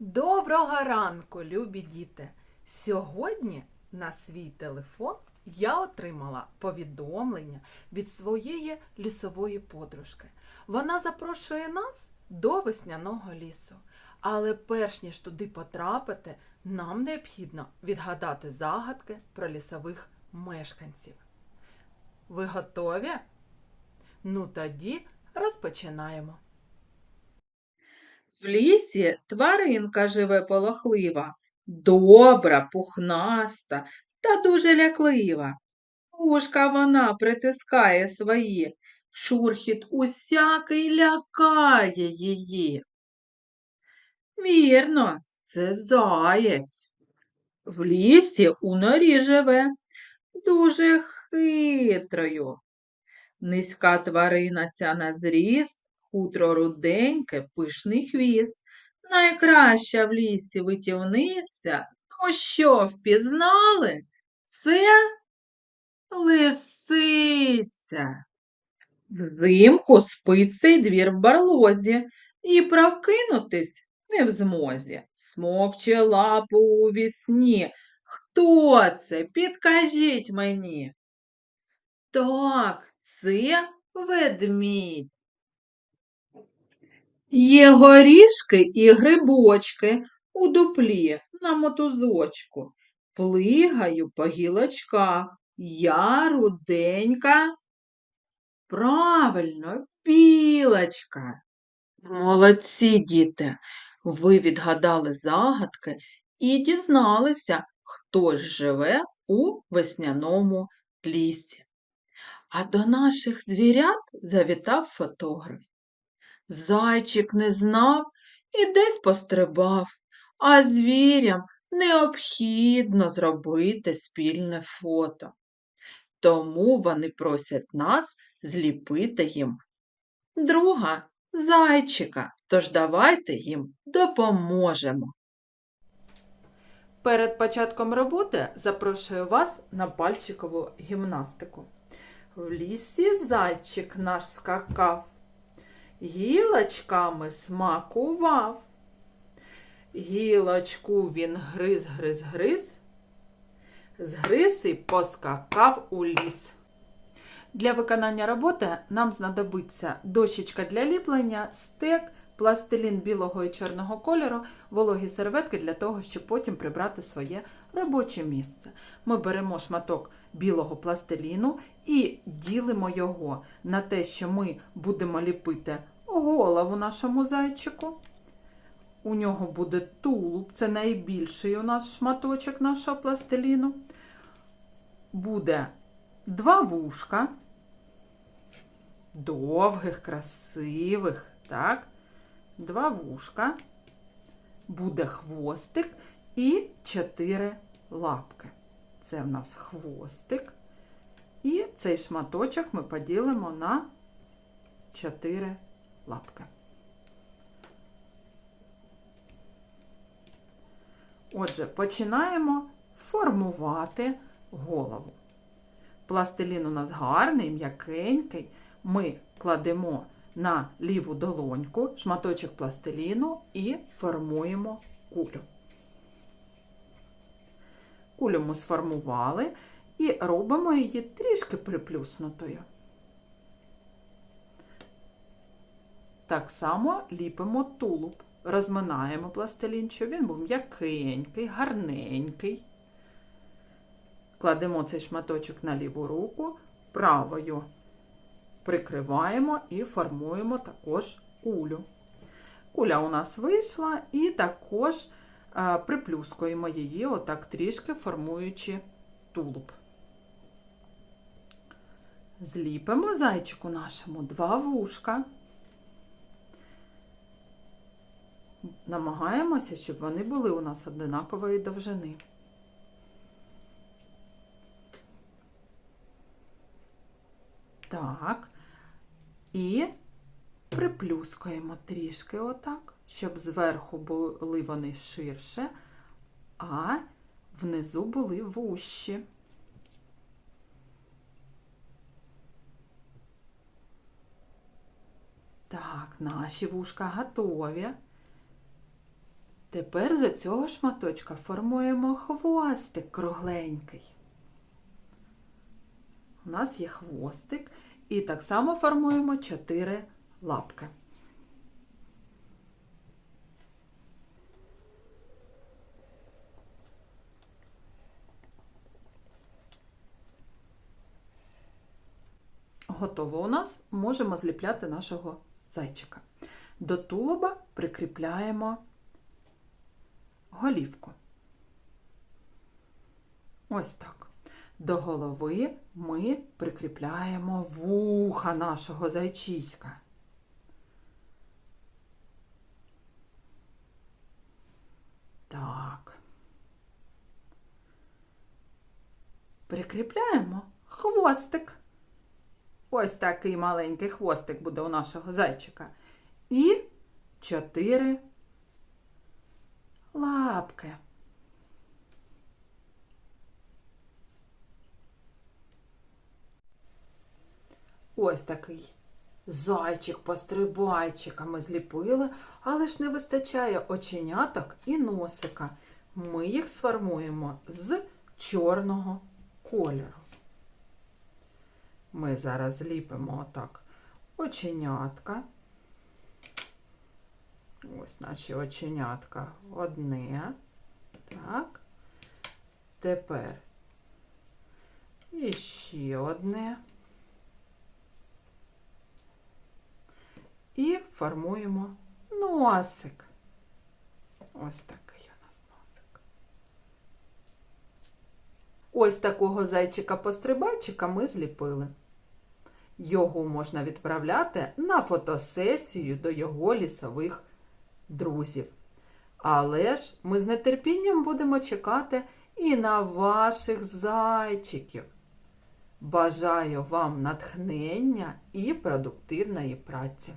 Доброго ранку, любі діти! Сьогодні на свій телефон я отримала повідомлення від своєї лісової подружки. Вона запрошує нас до весняного лісу. Але перш ніж туди потрапити, нам необхідно відгадати загадки про лісових мешканців. Ви готові? Ну тоді розпочинаємо. В лісі тваринка живе полохлива, добра, пухнаста та дуже ляклива. Вушка вона притискає свої, шурхіт усякий лякає її. Вірно, це заєць. В лісі у норі живе, дуже хитрою. Низька тварина ця на зріст, хутро руденьке, пишний хвіст. Найкраща в лісі витівниця. Ну що, впізнали? Це лисиця. Взимку спить цей двір в барлозі і прокинутись не в змозі. Смокче лапу у вісні. Хто це? Підкажіть мені. Так, це ведмідь. Є горішки і грибочки у дуплі на мотузочку. Плигаю по гілочках. Я руденька. Правильно, білочка. Молодці, діти. Ви відгадали загадки і дізналися, хто ж живе у весняному лісі. А до наших звірят завітав фотограф. Зайчик не знав і десь пострибав, а звірям необхідно зробити спільне фото. Тому вони просять нас зліпити їм друга зайчика, тож давайте їм допоможемо. Перед початком роботи запрошую вас на пальчикову гімнастику. В лісі зайчик наш скакав, гілочками смакував. Гілочку він гриз, гриз, гриз, згриз і поскакав у ліс. Для виконання роботи нам знадобиться дощечка для ліплення, стек, пластилін білого і чорного кольору, вологі серветки для того, щоб потім прибрати своє робоче місце. Ми беремо шматок білого пластиліну і ділимо його на те, що ми будемо ліпити голову нашому зайчику. У нього буде тулуб, це найбільший у нас шматочок нашого пластиліну. Буде два вушка, довгих, красивих, так? Два вушка, буде хвостик і чотири лапки. Це в нас хвостик. І цей шматочок ми поділимо на чотири лапки. Отже, починаємо формувати голову. Пластилін у нас гарний, м'якенький. Ми кладемо на ліву долоньку шматочок пластиліну і формуємо кулю. Кулю ми сформували і робимо її трішки приплюснутою. Так само ліпимо тулуб. Розминаємо пластилін, щоб він був м'якенький, гарненький. Кладемо цей шматочок на ліву руку, правою прикриваємо і формуємо також кулю. Куля у нас вийшла, і також е, приплюскуємо її, отак трішки формуючи тулуб. Зліпимо зайчику нашому два вушка. Намагаємося, щоб вони були у нас однакової довжини. Так. І приплюскуємо трішки отак, щоб зверху були вони ширше, а внизу були вущі. Так, наші вушка готові. Тепер з цього шматочка формуємо хвостик кругленький. У нас є хвостик, і так само формуємо чотири лапки. Готово у нас можемо зліпляти нашого зайчика. До тулуба прикріпляємо голівку. Ось так. До голови ми прикріпляємо вуха нашого зайчиська. Так. Прикріпляємо хвостик. Ось такий маленький хвостик буде у нашого зайчика. І чотири лапки. Ось такий зайчик-пострибайчика ми зліпили, але ж не вистачає оченяток і носика. Ми їх сформуємо з чорного кольору. Ми зараз зліпимо отак оченятка. Ось наші оченятка одне. Так. Тепер іще одне. І формуємо носик. Ось такий у нас носик. Ось такого зайчика-пострибайчика ми зліпили. Його можна відправляти на фотосесію до його лісових друзів. Але ж ми з нетерпінням будемо чекати і на ваших зайчиків. Бажаю вам натхнення і продуктивної праці.